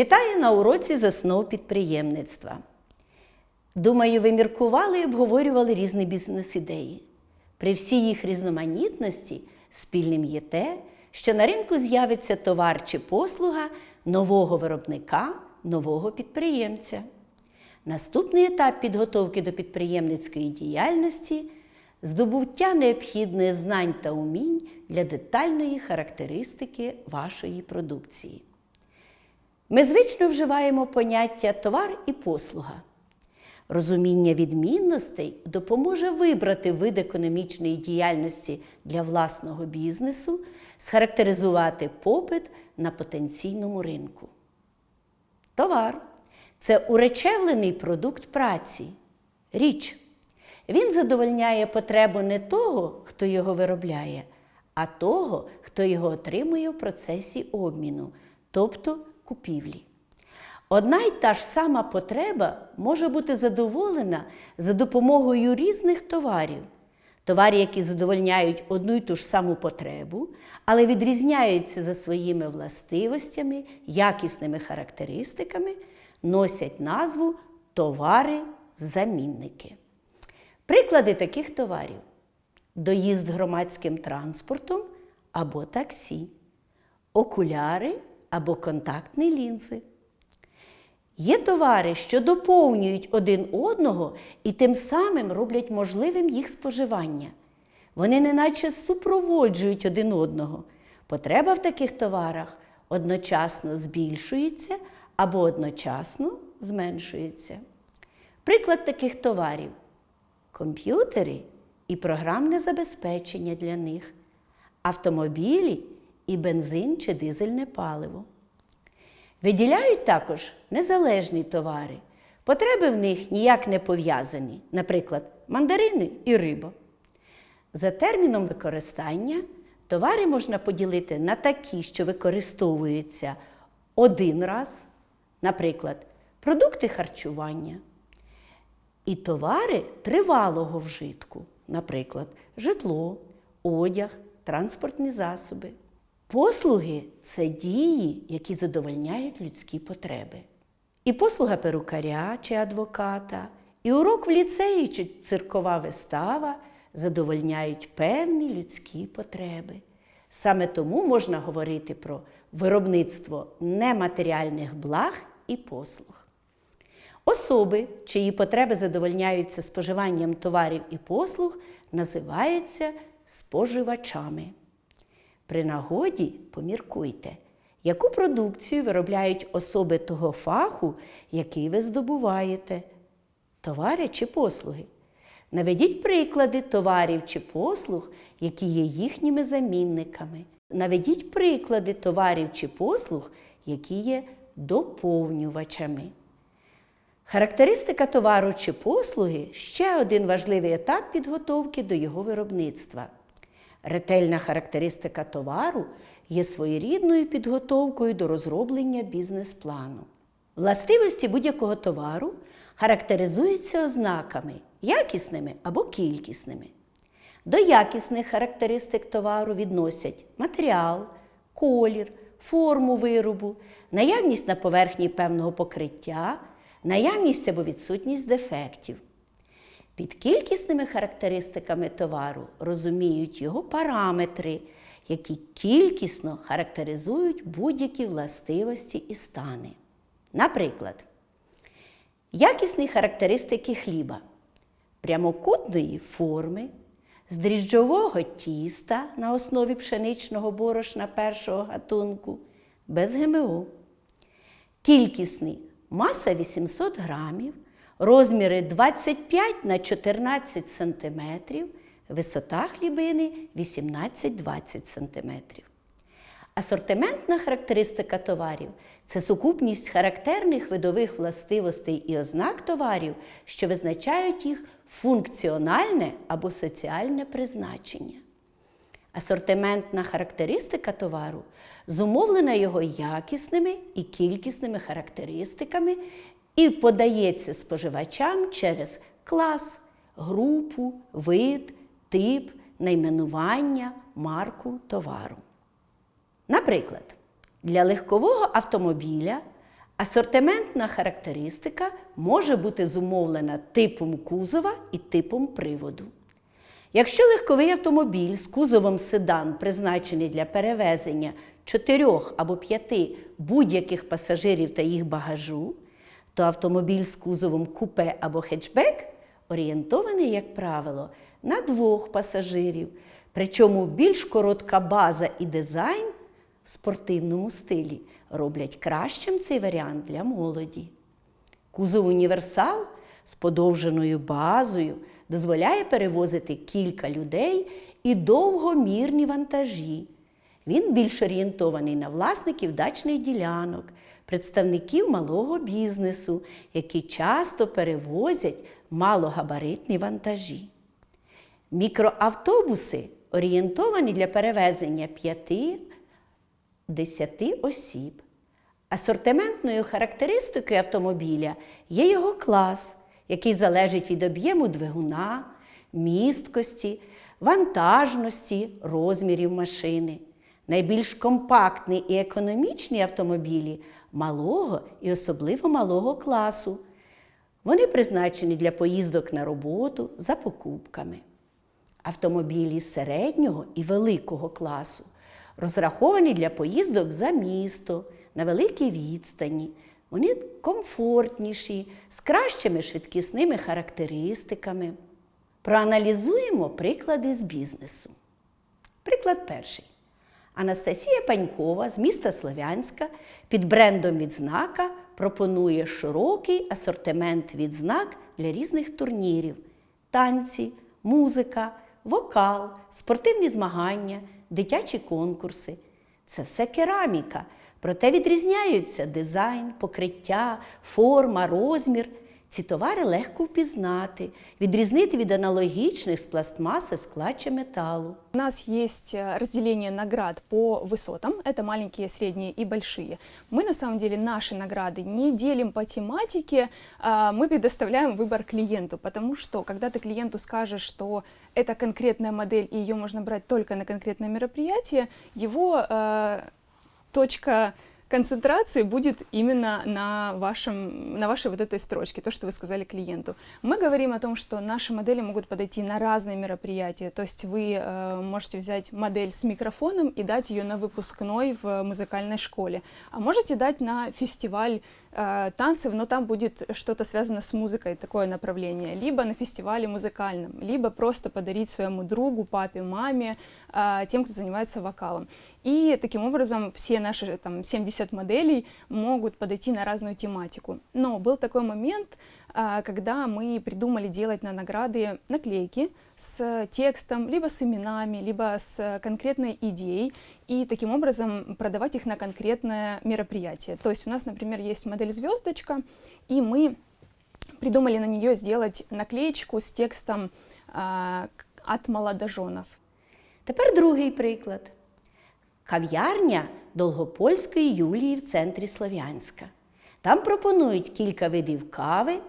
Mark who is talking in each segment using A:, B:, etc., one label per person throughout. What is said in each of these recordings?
A: Вітаю на уроці з основ підприємництва. Думаю, ви міркували і обговорювали різні бізнес-ідеї. При всій їх різноманітності спільним є те, що на ринку з'явиться товар чи послуга нового виробника, нового підприємця. Наступний етап підготовки до підприємницької діяльності здобуття необхідних знань та умінь для детальної характеристики вашої продукції. Ми звично вживаємо поняття товар і послуга. Розуміння відмінностей допоможе вибрати вид економічної діяльності для власного бізнесу, схарактеризувати попит на потенційному ринку. Товар це уречевлений продукт праці, річ. Він задовольняє потребу не того, хто його виробляє, а того, хто його отримує в процесі обміну, тобто купівлі. Одна й та ж сама потреба може бути задоволена за допомогою різних товарів. Товари, які задовольняють одну й ту ж саму потребу, але відрізняються за своїми властивостями, якісними характеристиками, носять назву товари-замінники. Приклади таких товарів: доїзд громадським транспортом або таксі, окуляри або контактні лінзи. Є товари, що доповнюють один одного і тим самим роблять можливим їх споживання. Вони неначе супроводжують один одного. Потреба в таких товарах одночасно збільшується або одночасно зменшується. Приклад таких товарів комп'ютери і програмне забезпечення для них, автомобілі і бензин чи дизельне паливо. Виділяють також незалежні товари. Потреби в них ніяк не пов'язані, наприклад, мандарини і риба. За терміном використання товари можна поділити на такі, що використовуються один раз, наприклад, продукти харчування. І товари тривалого вжитку, наприклад, житло, одяг, транспортні засоби. Послуги це дії, які задовольняють людські потреби. І послуга перукаря чи адвоката, і урок в ліцеї чи циркова вистава задовольняють певні людські потреби. Саме тому можна говорити про виробництво нематеріальних благ і послуг. Особи, чиї потреби задовольняються споживанням товарів і послуг, називаються споживачами. При нагоді поміркуйте, яку продукцію виробляють особи того фаху, який ви здобуваєте, товари чи послуги. Наведіть приклади товарів чи послуг, які є їхніми замінниками. Наведіть приклади товарів чи послуг, які є доповнювачами. Характеристика товару чи послуги ще один важливий етап підготовки до його виробництва. Ретельна характеристика товару є своєрідною підготовкою до розроблення бізнес-плану. Властивості будь-якого товару характеризуються ознаками якісними або кількісними. До якісних характеристик товару відносять матеріал, колір, форму виробу, наявність на поверхні певного покриття, наявність або відсутність дефектів. Під кількісними характеристиками товару розуміють його параметри, які кількісно характеризують будь-які властивості і стани. Наприклад, якісні характеристики хліба прямокутної форми, з дріжджового тіста на основі пшеничного борошна першого гатунку, без ГМО. Кількісний маса 800 грамів розміри 25 на 14 см, висота хлібини 18-20 см. Асортиментна характеристика товарів це сукупність характерних видових властивостей і ознак товарів, що визначають їх функціональне або соціальне призначення. Асортиментна характеристика товару зумовлена його якісними і кількісними характеристиками і подається споживачам через клас, групу, вид, тип, найменування, марку товару. Наприклад, для легкового автомобіля Асортиментна характеристика може бути зумовлена типом кузова і типом приводу. Якщо легковий автомобіль з кузовом седан призначений для перевезення чотирьох або п'яти будь-яких пасажирів та їх багажу, то автомобіль з кузовом купе або хетчбек орієнтований, як правило, на двох пасажирів. Причому більш коротка база і дизайн в спортивному стилі роблять кращим цей варіант для молоді. Кузов універсал з подовженою базою дозволяє перевозити кілька людей і довгомірні вантажі. Він більш орієнтований на власників дачних ділянок, представників малого бізнесу, які часто перевозять малогабаритні вантажі. Мікроавтобуси орієнтовані для перевезення 5-10 осіб. Асортиментною характеристикою автомобіля є його клас, який залежить від об'єму двигуна, місткості, вантажності, розмірів машини. Найбільш компактні і економічні автомобілі малого і особливо малого класу. Вони призначені для поїздок на роботу за покупками. Автомобілі середнього і великого класу розраховані для поїздок за місто на великій відстані. Вони комфортніші, з кращими швидкісними характеристиками. Проаналізуємо приклади з бізнесу. Приклад перший. Анастасія Панькова з міста Слов'янська під брендом відзнака пропонує широкий асортимент відзнак для різних турнірів: танці, музика, вокал, спортивні змагання, дитячі конкурси. Це все кераміка, проте відрізняються дизайн, покриття, форма, розмір. Ці товари легко впізнати, відрізнити від аналогічних з пластмаси, скла чи металу.
B: У нас есть э, разделение наград по высотам, это маленькие, средние и большие. Мы на самом деле наши награды не делим по тематике, а, мы предоставляем выбор клиенту, потому что когда ты клиенту скажешь, что это конкретная модель и ее можно брать только на конкретное мероприятие, его э, точка концентрации будет именно на, вашем, на вашей вот этой строчке, то, что вы сказали клиенту. Мы говорим о том, что наши модели могут подойти на разные мероприятия, то есть вы э, можете взять модель с микрофоном и дать ее на выпускной в музыкальной школе, а можете дать на фестиваль э, танцев, но там будет что-то связано с музыкой, такое направление, либо на фестивале музыкальном, либо просто подарить своему другу, папе, маме, э, тем, кто занимается вокалом. И таким образом все наши там, 70 моделей могут подойти на разную тематику. Но был такой момент, а, когда мы придумали делать на награды наклейки с текстом, либо с именами, либо с конкретной идеей, и таким образом продавать их на конкретное мероприятие. То есть у нас, например, есть модель звездочка, и мы придумали на нее сделать наклеечку с текстом а, от молодоженов.
A: Тепер другий приклад. Кав'ярня Долгопольської Юлії в центрі Слов'янська. Там пропонують кілька видів кави,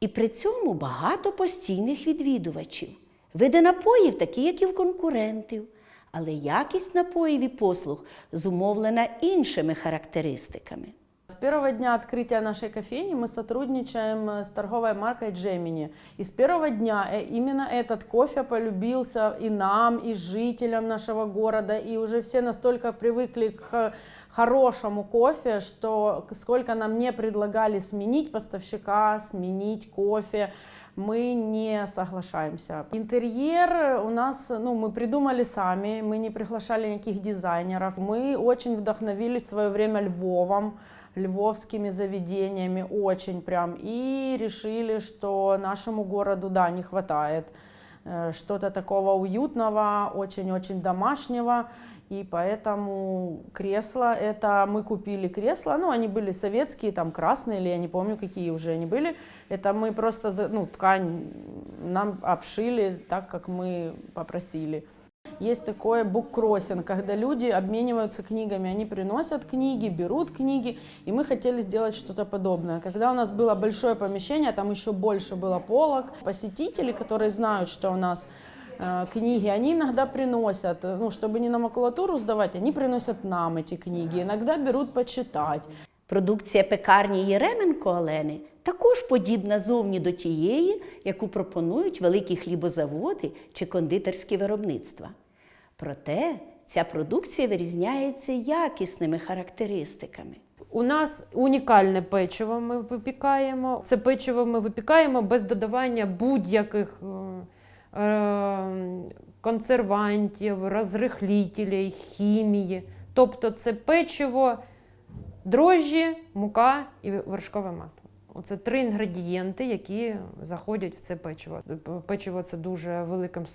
A: і при цьому багато постійних відвідувачів. Види напоїв такі, як і в конкурентів, але якість напоїв і послуг зумовлена іншими характеристиками.
C: С первого дня открытия нашей кофейни мы сотрудничаем э, с торговой маркой Gemini. И с первого дня э, именно этот кофе полюбился и нам, и жителям нашего города. И уже все настолько привыкли к хорошему кофе, что сколько нам не предлагали сменить поставщика, сменить кофе, мы не соглашаемся. Интерьер у нас, ну, мы придумали сами, мы не приглашали никаких дизайнеров. Мы очень вдохновились в свое время Львовом, львовскими заведениями, очень прям, и решили, что нашему городу, да, не хватает э, что-то такого уютного, очень-очень домашнего. И поэтому кресло, это мы купили кресло, ну, они были советские, там, красные, или я не помню, какие уже они были. Это мы просто, ну, ткань нам обшили так, как мы попросили. Есть такое буккроссинг, когда люди обмениваются книгами, они приносят книги, берут книги, и мы хотели сделать что-то подобное. Когда у нас было большое помещение, там еще больше было полок, посетители, которые знают, что у нас книги, они иногда приносят, э, ну, чтобы не на макулатуру сдавать, они приносят нам эти книги, иногда берут почитать.
A: Продукція пекарні Єременко Олени також подібна зовні до тієї, яку пропонують великі хлібозаводи чи кондитерські виробництва. Проте ця продукція вирізняється якісними характеристиками.
C: У нас унікальне печиво ми випікаємо. Це печиво ми випікаємо без додавання будь-яких е, е, консервантів, розрихлітелей, хімії. Тобто це печиво, дрожжі, мука і вершкове масло. Оце три інгредієнти, які заходять в це печиво. Печиво це дуже великим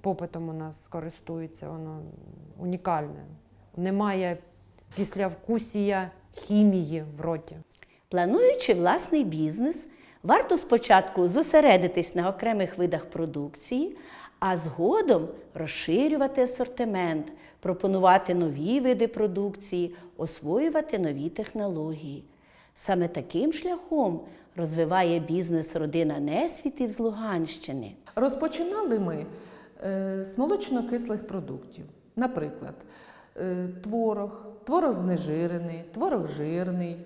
C: попитом у нас користується, воно унікальне. Немає післявкусія хімії в роті.
A: Плануючи власний бізнес, варто спочатку зосередитись на окремих видах продукції, а згодом розширювати асортимент, пропонувати нові види продукції, освоювати нові технології. Саме таким шляхом розвиває бізнес родина Несвітів з Луганщини.
D: Розпочинали ми е, з молочно-кислих продуктів. Наприклад, е, творог, творог знежирений, творог жирний,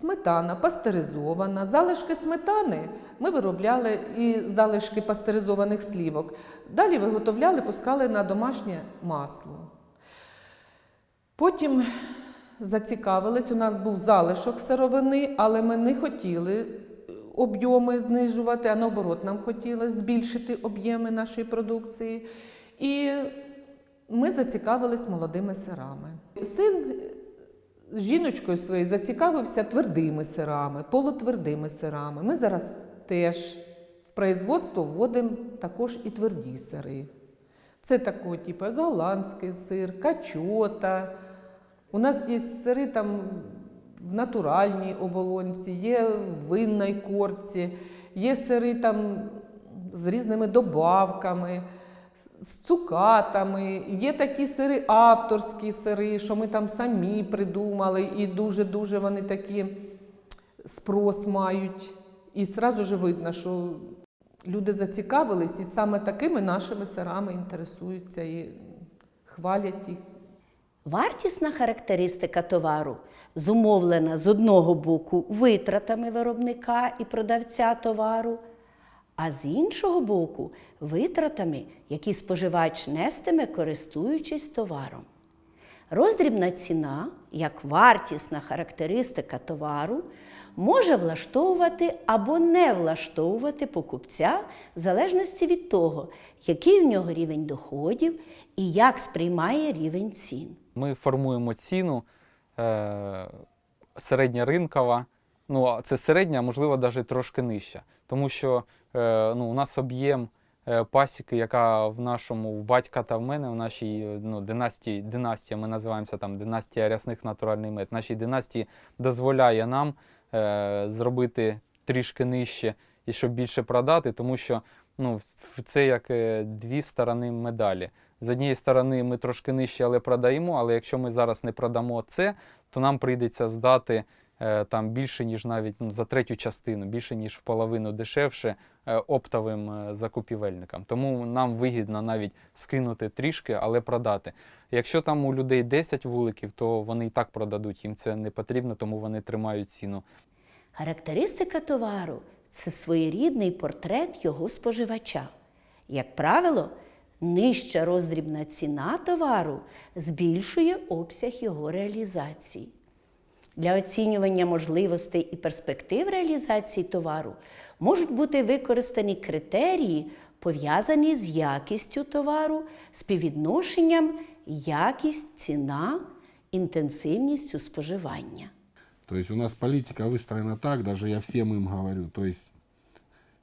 D: сметана пастеризована. Залишки сметани ми виробляли і залишки пастеризованих слівок. Далі виготовляли, пускали на домашнє масло. Потім зацікавились, у нас був залишок сировини, але ми не хотіли об'єми знижувати, а наоборот, нам хотілося збільшити об'єми нашої продукції. І ми зацікавились молодими сирами. Син з жіночкою своєю зацікавився твердими сирами, полутвердими сирами. Ми зараз теж в производство вводимо також і тверді сири. Це такого, типу, голландський сир, качота. У нас є сири там в натуральній оболонці, є в винній корці, є сири там з різними добавками, з цукатами. Є такі сири, авторські сири, що ми там самі придумали, і дуже-дуже вони такі спрос мають. І зразу ж видно, що люди зацікавились і саме такими нашими сирами інтересуються і хвалять їх.
A: Вартісна характеристика товару зумовлена з одного боку витратами виробника і продавця товару, а з іншого боку витратами, які споживач нестиме, користуючись товаром. Роздрібна ціна, як вартісна характеристика товару, може влаштовувати або не влаштовувати покупця в залежності від того, який у нього рівень доходів і як сприймає рівень цін.
E: Ми формуємо ціну е, середня ринкова. Ну, це середня, можливо, навіть трошки нижча. Тому що ну, у нас об'єм е, пасіки, яка в нашому, в батька та в мене, в нашій е, ну, династії, династія, ми називаємося там династія рясних натуральний мед. Нашій династії дозволяє нам е, зробити трішки нижче і щоб більше продати, тому що ну, це як е, дві сторони медалі. З однієї сторони, ми трошки нижче, але продаємо. Але якщо ми зараз не продамо це, то нам прийдеться здати е, там більше, ніж навіть ну, за третю частину, більше ніж в половину дешевше е, оптовим е, закупівельникам. Тому нам вигідно навіть скинути трішки, але продати. Якщо там у людей 10 вуликів, то вони і так продадуть. Їм це не потрібно, тому вони тримають ціну.
A: Характеристика товару це своєрідний портрет його споживача. Як правило, нижча роздрібна ціна товару збільшує обсяг його реалізації. Для оцінювання можливостей і перспектив реалізації товару можуть бути використані критерії, пов'язані з якістю товару, співвідношенням якість, ціна, інтенсивністю споживання.
F: То есть у нас политика выстроена так, даже я всем им говорю, то есть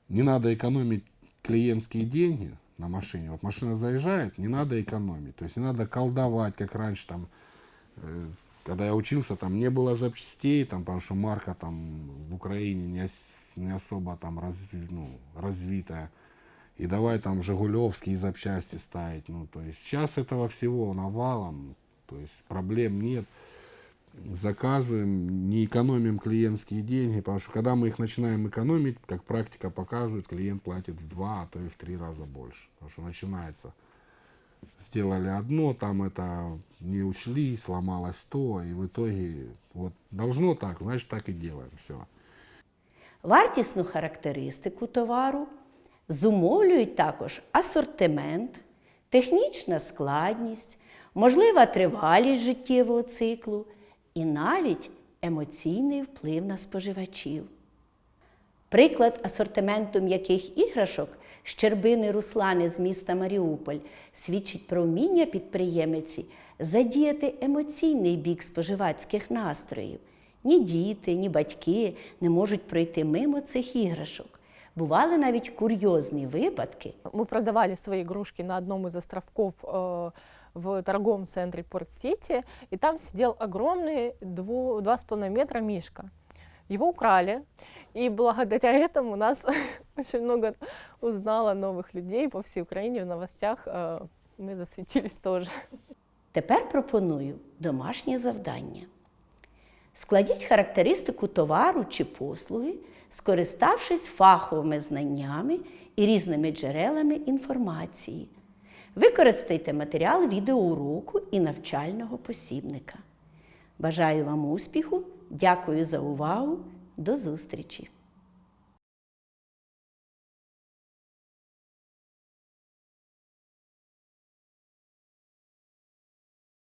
F: не надо экономить клиентские деньги на машине. Вот машина заезжает, не надо экономить. То есть не надо колдовать, как раньше там, э, когда я учился, там не было запчастей, там, потому что марка там в Украине не, не особо там разви- ну, развитая. И давай там Жигулевские запчасти ставить. Ну, то есть сейчас этого всего навалом, то есть проблем нет заказываем, не экономим клиентские деньги, потому что когда мы их начинаем экономить, как практика показывает, клиент платит в два, а то и в три раза больше. Потому что начинается сделали одно, там это не учли, сломалось то, и в итоге вот должно так, значит так и делаем, все.
A: Вартісну характеристику товару зумовлюють також асортимент, технічна складність, можлива тривалість життєвого циклу і навіть емоційний вплив на споживачів. Приклад асортименту м'яких іграшок Щербини Руслани з міста Маріуполь свідчить про вміння підприємиці задіяти емоційний бік споживацьких настроїв. Ні діти, ні батьки не можуть пройти мимо цих іграшок. Бували навіть курйозні випадки,
G: Мы продавали свои игрушки на одном из островков э, в торговом центре Порт-Сити, и там сидел огромный дву- два с половиной метра мишка. Его украли, и благодаря этому нас очень много узнало новых людей по всей Украине в новостях. э, Мы засветились тоже.
A: Тепер пропоную домашнє завдання. Складіть характеристику товару чи послуги, скориставшись фаховими знаннями і різними джерелами інформації. Використайте матеріал відеоуроку і навчального посібника. Бажаю вам успіху, дякую за увагу, До зустрічі!